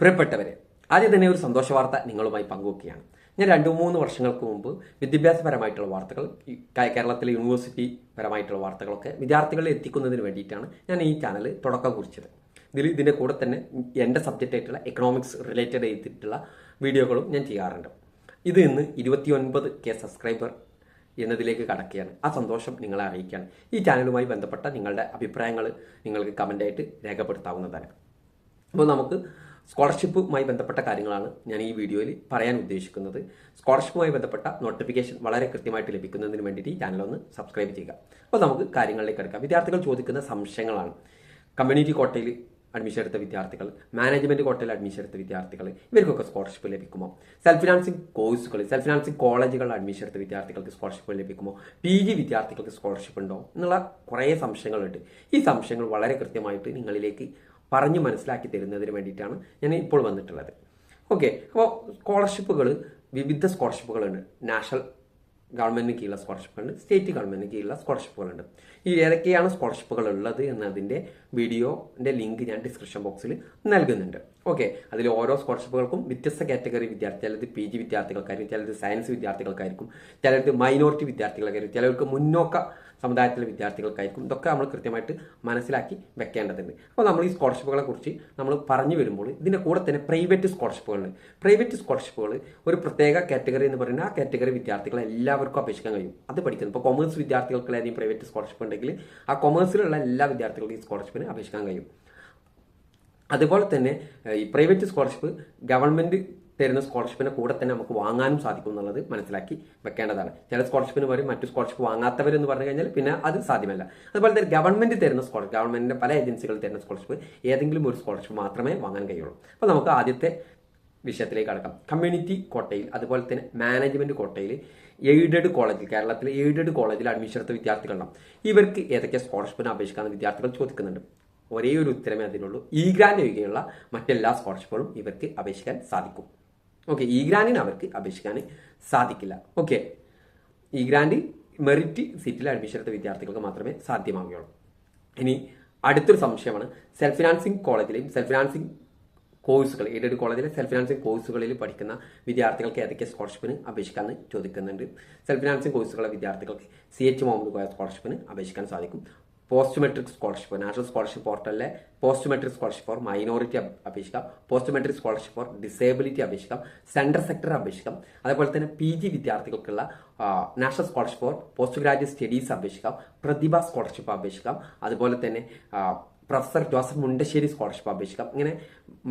പ്രിയപ്പെട്ടവരെ ആദ്യം തന്നെ ഒരു സന്തോഷ വാർത്ത നിങ്ങളുമായി പങ്കുവെക്കുകയാണ്. ഞാൻ രണ്ടു മൂന്ന് വർഷങ്ങൾക്ക് മുമ്പ് വിദ്യാഭ്യാസപരമായിട്ടുള്ള വാർത്തകൾ കേരളത്തിലെ യൂണിവേഴ്സിറ്റി പരമായിട്ടുള്ള വാർത്തകളൊക്കെ വിദ്യാർത്ഥികളെ എത്തിക്കുന്നതിന് വേണ്ടിയിട്ടാണ് ഞാൻ ഈ ചാനൽ തുടക്കം കുറിച്ചത്. ഇതിൽ ഇതിന്റെ കൂടെ തന്നെ എന്റെ സബ്ജക്റ്റ് ആയിട്ടുള്ള എക്കണോമിക്സ് റിലേറ്റഡ് ചെയ്തിട്ടുള്ള വീഡിയോകളും ഞാൻ ചെയ്യാറുണ്ട്. ഇത് ഇന്ന് ഇരുപത്തിയൊൻപത് കെ സബ്സ്ക്രൈബർ എന്നതിലേക്ക് കടക്കുകയാണ്. ആ സന്തോഷം നിങ്ങളെ അറിയിക്കുകയാണ്. ഈ ചാനലുമായി ബന്ധപ്പെട്ട നിങ്ങളുടെ അഭിപ്രായങ്ങൾ നിങ്ങൾക്ക് കമന്റായിട്ട് രേഖപ്പെടുത്താവുന്നതാണ്. അപ്പോൾ നമുക്ക് സ്കോളർഷിപ്പുമായി ബന്ധപ്പെട്ട കാര്യങ്ങളാണ് ഞാൻ ഈ വീഡിയോയിൽ പറയാൻ ഉദ്ദേശിക്കുന്നത്. സ്കോളർഷിപ്പുമായി ബന്ധപ്പെട്ട നോട്ടിഫിക്കേഷൻ വളരെ കൃത്യമായിട്ട് ലഭിക്കുന്നതിന് വേണ്ടിയിട്ട് ഈ ചാനൽ ഒന്ന് സബ്സ്ക്രൈബ് ചെയ്യുക. അപ്പോൾ നമുക്ക് കാര്യങ്ങളിലേക്ക് എടുക്കാം വിദ്യാർത്ഥികൾ ചോദിക്കുന്ന സംശയങ്ങളാണ്. കമ്മ്യൂണിറ്റി കോട്ടയിൽ അഡ്മിഷൻ എടുത്ത വിദ്യാർത്ഥികൾ മാനേജ്മെന്റ് കോട്ടയിൽ അഡ്മിഷൻ എടുത്ത വിദ്യാർത്ഥികൾ ഇവർക്കൊക്കെ സ്കോളർഷിപ്പ് ലഭിക്കുമോ? സെൽഫ് ഫിനാൻസിങ് കോഴ്സുകൾ സെൽഫ് ഫിനാൻസിങ് കോളേജുകളിൽ അഡ്മിഷൻ എടുത്ത വിദ്യാർത്ഥികൾക്ക് സ്കോളർഷിപ്പ് ലഭിക്കുമോ? പി ജി വിദ്യാർത്ഥികൾക്ക് സ്കോളർഷിപ്പ് ഉണ്ടോ? എന്നുള്ള കുറേ സംശയങ്ങളുണ്ട്. ഈ സംശയങ്ങൾ വളരെ കൃത്യമായിട്ട് നിങ്ങളിലേക്ക് പറഞ്ഞു മനസ്സിലാക്കി തരുന്നതിന് വേണ്ടിയിട്ടാണ് ഞാൻ ഇപ്പോൾ വന്നിട്ടുള്ളത്. ഓക്കെ അപ്പോൾ സ്കോളർഷിപ്പുകൾ വിവിധ സ്കോളർഷിപ്പുകളുണ്ട് നാഷണൽ ഗവൺമെന്റിന് കീഴിലുള്ള സ്കോളർഷിപ്പുകളുണ്ട് സ്റ്റേറ്റ് ഗവൺമെന്റിന് കീഴിലുള്ള സ്കോളർഷിപ്പുകളുണ്ട് ഈ ഏതൊക്കെയാണ് സ്കോളർഷിപ്പുകൾ ഉള്ളത് എന്നതിന്റെ വീഡിയോന്റെ ലിങ്ക് ഞാൻ ഡിസ്ക്രിപ്ഷൻ ബോക്സിൽ നൽകുന്നുണ്ട്. ഓക്കെ അതിൽ ഓരോ സ്കോളർഷിപ്പുകൾക്കും വ്യത്യസ്ത കാറ്റഗറി വിദ്യാർത്ഥി ചിലത് പി ജി വിദ്യാർത്ഥികൾക്കായിരിക്കും ചിലത് സയൻസ് വിദ്യാർത്ഥികൾക്കായിരിക്കും ചിലർക്ക് മൈനോറിറ്റി വിദ്യാർത്ഥികൾക്കായിരിക്കും ചിലർക്ക് മുന്നോക്ക സമുദായത്തിലെ വിദ്യാർത്ഥികൾക്കായിരിക്കും. ഇതൊക്കെ നമ്മൾ കൃത്യമായിട്ട് മനസ്സിലാക്കി വെക്കേണ്ടതുണ്ട്. അപ്പോൾ നമ്മൾ ഈ സ്കോളർഷിപ്പുകളെ കുറിച്ച് നമ്മൾ പറഞ്ഞു വരുമ്പോൾ ഇതിന്റെ കൂടെ തന്നെ പ്രൈവറ്റ് സ്കോളർഷിപ്പുകളുണ്ട് പ്രൈവറ്റ് സ്കോളർഷിപ്പുകൾ ഒരു പ്രത്യേക കാറ്റഗറി എന്ന് പറയുന്ന ആ കാറ്റഗറി വിദ്യാർത്ഥികളെ എല്ലാവർക്കും അപേക്ഷിക്കാൻ കഴിയും. അത് പഠിക്കുന്നത് ഇപ്പോൾ കൊമേഴ്സ് വിദ്യാർത്ഥികൾക്ക് ഏതെങ്കിലും പ്രൈവറ്റ് സ്കോളർഷിപ്പ് ഉണ്ടെങ്കിൽ ആ കൊമേഴ്സിലുള്ള എല്ലാ വിദ്യാർത്ഥികൾക്കും ഈ സ്കോളർഷിപ്പിന് അപേക്ഷിക്കാൻ കഴിയും. അതുപോലെ തന്നെ ഈ പ്രൈവറ്റ് സ്കോളർഷിപ്പ് ഗവൺമെന്റ് തരുന്ന സ്കോളർഷിപ്പിനെ കൂടെ തന്നെ നമുക്ക് വാങ്ങാനും സാധിക്കും എന്നുള്ളത് മനസ്സിലാക്കി വെക്കേണ്ടതാണ്. ചില സ്കോളർഷിപ്പിന് പറയും മറ്റു സ്കോളർഷിപ്പ് വാങ്ങാത്തവരെന്ന് പറഞ്ഞു കഴിഞ്ഞാൽ പിന്നെ അത് സാധ്യമല്ല. അതുപോലെ തന്നെ ഗവൺമെന്റ് തരുന്ന സ്കോളർഷിപ്പ് ഗവൺമെന്റിന്റെ പല ഏജൻസികൾ തരുന്ന സ്കോളർഷിപ്പ് ഏതെങ്കിലും ഒരു സ്കോളർഷിപ്പ് മാത്രമേ വാങ്ങാൻ കഴിയുള്ളൂ. അപ്പോൾ നമുക്ക് ആദ്യത്തെ വിഷയത്തിലേക്ക് കടക്കാം. കമ്മ്യൂണിറ്റി കോട്ടയിൽ അതുപോലെ തന്നെ മാനേജ്മെന്റ് കോട്ടയിൽ എയ്ഡഡ് കോളേജിൽ കേരളത്തിലെ എയ്ഡഡ് കോളേജിൽ അഡ്മിഷൻ എടുത്ത വിദ്യാർത്ഥികളുണ്ടാവും. ഇവർക്ക് ഏതൊക്കെ സ്കോളർഷിപ്പിന് അപേക്ഷിക്കാമെന്ന് വിദ്യാർത്ഥികൾ ചോദിക്കുന്നുണ്ട്. ഒരേ ഒരു ഉത്തരമേ അതിനുള്ളൂ ഈ ഗ്രാൻഡ് ഒഴികെയുള്ള മറ്റെല്ലാ സ്കോളർഷിപ്പുകളും ഇവർക്ക് അപേക്ഷിക്കാൻ സാധിക്കും. ഓക്കെ ഈ ഗ്രാൻഡിന് അവർക്ക് അപേക്ഷിക്കാൻ സാധിക്കില്ല. ഓക്കെ ഈ ഗ്രാൻഡ് മെറിറ്റ് സീറ്റിൽ അഡ്മിഷൻ എടുത്ത വിദ്യാർത്ഥികൾക്ക് മാത്രമേ സാധ്യമാവുകയുള്ളൂ. ഇനി അടുത്തൊരു സംശയമാണ്. സെൽഫ് ഫിനാൻസിങ് കോളേജിലെയും സെൽഫ് ഫിനാൻസിങ് കോഴ്സുകൾ എയ്ഡഡ് കോളേജിലെ സെൽഫ് ഫിനാൻസിങ് കോഴ്സുകളിൽ പഠിക്കുന്ന വിദ്യാർത്ഥികൾക്ക് ഏതൊക്കെ സ്കോളർഷിപ്പിന് അപേക്ഷിക്കാമെന്ന് ചോദിക്കുന്നുണ്ട്. സെൽഫ് ഫിനാൻസിങ് കോഴ്സുകളുടെ വിദ്യാർത്ഥികൾക്ക് സി എച്ച് മുഹമ്മദ് കോയ സ്കോളർഷിപ്പിന് അപേക്ഷിക്കാൻ സാധിക്കും. Post matric scholarship national scholarship പോർട്ടലിലെ post matric scholarship for minority അപേക്ഷിക്കാം. Post matric scholarship for disability അപേക്ഷിക്കാം. സെൻട്രൽ സെക്ടർ അപേക്ഷിക്കാം. അതേപോലെ തന്നെ പി ജി വിദ്യാർത്ഥികൾക്കുള്ള national scholarship for post graduate studies അപേക്ഷിക്കാം. പ്രതിഭ സ്കോളർഷിപ്പ് അപേക്ഷിക്കാം. അതുപോലെ തന്നെ പ്രൊഫസർ ജോസഫ് മുണ്ടശ്ശേരി സ്കോളർഷിപ്പ് അപേക്ഷിക്കാം. ഇങ്ങനെ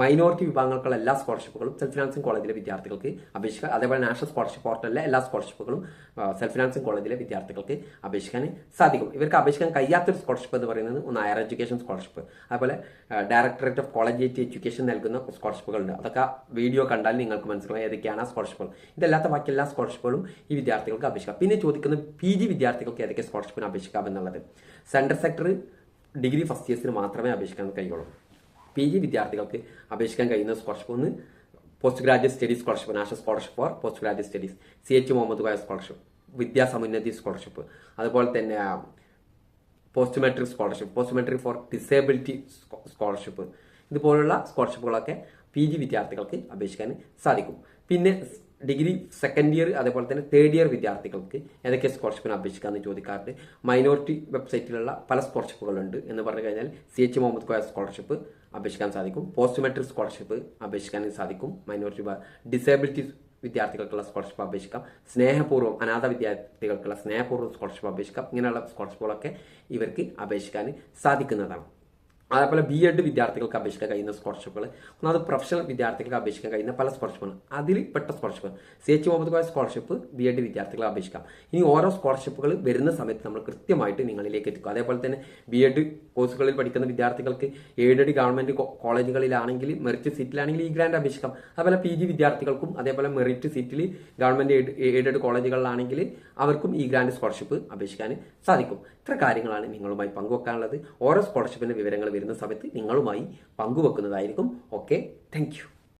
മൈനോറിറ്റി വിഭാഗങ്ങൾക്കുള്ള എല്ലാ സ്കോളർഷിപ്പുകളും സെൽഫ് ഫിനാൻസിംഗ് കോളേജിലെ വിദ്യാർത്ഥികൾക്ക് അപേക്ഷിക്കാം. അതേപോലെ നാഷണൽ സ്കോളർഷിപ്പ് പോർട്ടലിലെ എല്ലാ സ്കോളർഷിപ്പുകളും സെൽഫ് ഫിനാൻസിംഗ് കോളേജിലെ വിദ്യാർത്ഥികൾക്ക് അപേക്ഷിക്കാൻ സാധിക്കും. ഇവർക്ക് അപേക്ഷിക്കാൻ കഴിയാത്തൊരു സ്കോളർഷിപ്പ് എന്ന് പറയുന്നത് ഒന്ന് ഹയർ എഡ്യൂക്കേഷൻ സ്കോളർഷിപ്പ് അതുപോലെ ഡയറക്ടറേറ്റ് ഓഫ് കോളേജ് എഡ്യൂക്കേഷൻ നൽകുന്ന സ്കോളർഷിപ്പുകളുണ്ട് അതൊക്കെ വീഡിയോ കണ്ടാൽ നിങ്ങൾക്ക് മനസ്സിലാവും ഏതൊക്കെയാണ് ആ സ്കോളർഷിപ്പുകൾ ഇതല്ലാത്ത ബാക്കി എല്ലാ സ്കോളർഷിപ്പുകളും ഈ വിദ്യാർത്ഥികൾക്ക് അപേക്ഷിക്കാം. പിന്നെ ചോദിക്കുന്നത് പി ജി വിദ്യാർത്ഥികൾക്ക് ഏതൊക്കെ സ്കോളർഷിപ്പിന് അപേക്ഷിക്കാം എന്നുള്ളത്. സെൻട്രൽ സെക്ടർ ഡിഗ്രി ഫസ്റ്റ് ഇയേഴ്സിന് മാത്രമേ അപേക്ഷിക്കാൻ കഴിയുള്ളൂ. പി ജി വിദ്യാർത്ഥികൾക്ക് അപേക്ഷിക്കാൻ കഴിയുന്ന സ്കോളർഷിപ്പ് ഒന്ന് post graduate studies scholarship national scholarship for post graduate studies C H Muhammad Koya scholarship Vidyasamunnathi scholarship അതുപോലെ തന്നെ post matric scholarship post matric for disability scholarship ഇതുപോലുള്ള സ്കോളർഷിപ്പുകളൊക്കെ പി ജി വിദ്യാർത്ഥികൾക്ക് അപേക്ഷിക്കാൻ സാധിക്കും. പിന്നെ ഡിഗ്രി സെക്കൻഡ് ഇയർ അതേപോലെ തന്നെ തേർഡ് ഇയർ വിദ്യാർത്ഥികൾക്ക് ഏതൊക്കെ സ്കോളർഷിപ്പിന് അപേക്ഷിക്കാമെന്ന് ചോദിക്കാറുണ്ട്. മൈനോറിറ്റി വെബ്സൈറ്റിലുള്ള പല സ്കോളർഷിപ്പുകളുണ്ട് എന്ന് പറഞ്ഞു കഴിഞ്ഞാൽ C H Muhammad Koya scholarship അപേക്ഷിക്കാൻ സാധിക്കും. പോസ്റ്റ് മെട്രിക് സ്കോളർഷിപ്പ് അപേക്ഷിക്കാൻ സാധിക്കും. മൈനോറിറ്റി ഡിസേബിലിറ്റി വിദ്യാർത്ഥികൾക്കുള്ള സ്കോളർഷിപ്പ് അപേക്ഷിക്കാം. സ്നേഹപൂർവം അനാഥ വിദ്യാർത്ഥികൾക്കുള്ള സ്നേഹപൂർവം സ്കോളർഷിപ്പ് അപേക്ഷിക്കാം. ഇങ്ങനെയുള്ള സ്കോളർഷിപ്പുകളൊക്കെ ഇവർക്ക് അപേക്ഷിക്കാൻ സാധിക്കുന്നതാണ്. അതേപോലെ ബി എഡ് വിദ്യാർത്ഥികൾക്ക് അപേക്ഷിക്കാൻ കഴിയുന്ന സ്കോളർഷിപ്പുകൾ ഒന്നാമത് പ്രൊഫഷണൽ വിദ്യാർത്ഥികൾക്ക് അപേക്ഷിക്കാൻ കഴിയുന്ന പല സ്കോളർഷിപ്പുകൾ അതിൽ പെട്ട scholarship C H Muhammad scholarship B Ed വിദ്യാർത്ഥികളെ അപേക്ഷിക്കാം. ഇനി ഓരോ സ്കോളർഷിപ്പുകൾ വരുന്ന സമയത്ത് നമ്മൾ കൃത്യമായിട്ട് നിങ്ങളിലേക്ക് എത്തിക്കും. അതേപോലെ തന്നെ ബി എഡ് കോഴ്സുകളിൽ പഠിക്കുന്ന വിദ്യാർത്ഥികൾക്ക് എയ്ഡഡ് ഗവൺമെന്റ് കോളേജുകളിലാണെങ്കിൽ മെറിറ്റ് സീറ്റിലാണെങ്കിൽ ഈ ഗ്രാൻഡ് അപേക്ഷിക്കാം. അതേപോലെ പി ജി വിദ്യാർത്ഥികൾക്കും അതേപോലെ മെറിറ്റ് സീറ്റിൽ ഗവൺമെന്റ് എയ്ഡഡ് കോളേജുകളിലാണെങ്കിൽ അവർക്കും ഈ ഗ്രാൻഡ് സ്കോളർഷിപ്പ് അപേക്ഷിക്കാൻ സാധിക്കും. ഇത്ര കാര്യങ്ങളാണ് നിങ്ങളുമായി പങ്കുവെക്കാനുള്ളത്. ഓരോ സ്കോളർഷിപ്പിന്റെ വിവരങ്ങൾ വരുന്ന സമയത്ത് നിങ്ങളുമായി പങ്കുവെക്കുന്നതായിരിക്കും. Okay thank